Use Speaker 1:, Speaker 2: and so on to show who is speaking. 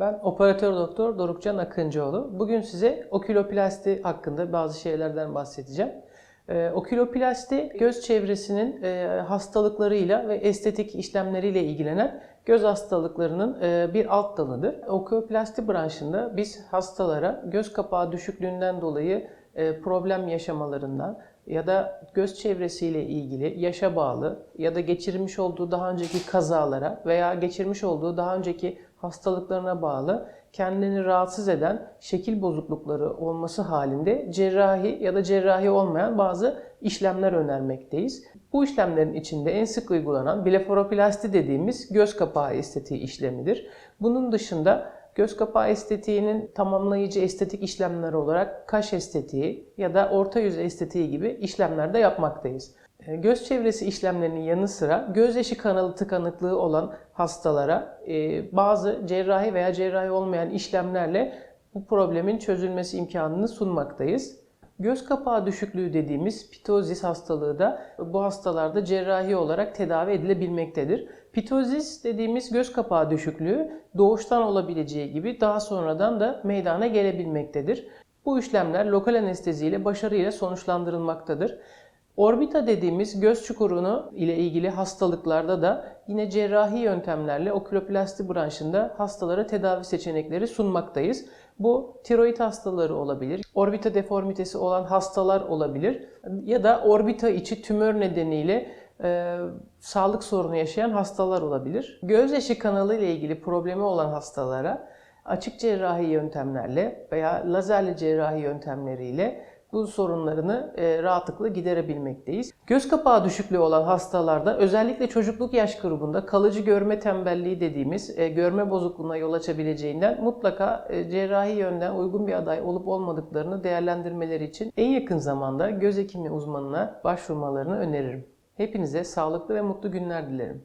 Speaker 1: Ben operatör doktor Dorukcan Akıncıoğlu. Bugün size oküloplasti hakkında bazı şeylerden bahsedeceğim. Ee, oküloplasti göz çevresinin e, hastalıklarıyla ve estetik işlemleriyle ilgilenen göz hastalıklarının e, bir alt dalıdır. Oküloplasti branşında biz hastalara göz kapağı düşüklüğünden dolayı e, problem yaşamalarından ya da göz çevresiyle ilgili yaşa bağlı ya da geçirmiş olduğu daha önceki kazalara veya geçirmiş olduğu daha önceki hastalıklarına bağlı kendini rahatsız eden şekil bozuklukları olması halinde cerrahi ya da cerrahi olmayan bazı işlemler önermekteyiz. Bu işlemlerin içinde en sık uygulanan blefaroplasti dediğimiz göz kapağı estetiği işlemidir. Bunun dışında göz kapağı estetiğinin tamamlayıcı estetik işlemler olarak kaş estetiği ya da orta yüz estetiği gibi işlemler de yapmaktayız. E, Göz çevresi işlemlerinin yanı sıra gözyaşı kanalı tıkanıklığı olan hastalara e, bazı cerrahi veya cerrahi olmayan işlemlerle bu problemin çözülmesi imkanını sunmaktayız. Göz kapağı düşüklüğü dediğimiz pitozis hastalığı da bu hastalarda cerrahi olarak tedavi edilebilmektedir. Pitozis dediğimiz göz kapağı düşüklüğü doğuştan olabileceği gibi daha sonradan da meydana gelebilmektedir. Bu işlemler lokal anesteziyle başarıyla sonuçlandırılmaktadır. Orbita dediğimiz göz çukurunu ile ilgili hastalıklarda da yine cerrahi yöntemlerle oküloplasti branşında hastalara tedavi seçenekleri sunmaktayız. Bu tiroid hastaları olabilir, orbita deformitesi olan hastalar olabilir ya da orbita içi tümör nedeniyle e, sağlık sorunu yaşayan hastalar olabilir. Gözyaşı kanalı ile ilgili problemi olan hastalara açık cerrahi yöntemlerle veya lazerli cerrahi yöntemleriyle bu sorunlarını e, rahatlıkla giderebilmekteyiz. Göz kapağı düşüklüğü olan hastalarda özellikle çocukluk yaş grubunda kalıcı görme tembelliği dediğimiz e, görme bozukluğuna yol açabileceğinden mutlaka e, cerrahi yönden uygun bir aday olup olmadıklarını değerlendirmeleri için en yakın zamanda göz hekimi uzmanına başvurmalarını öneririm. Hepinize sağlıklı ve mutlu günler dilerim.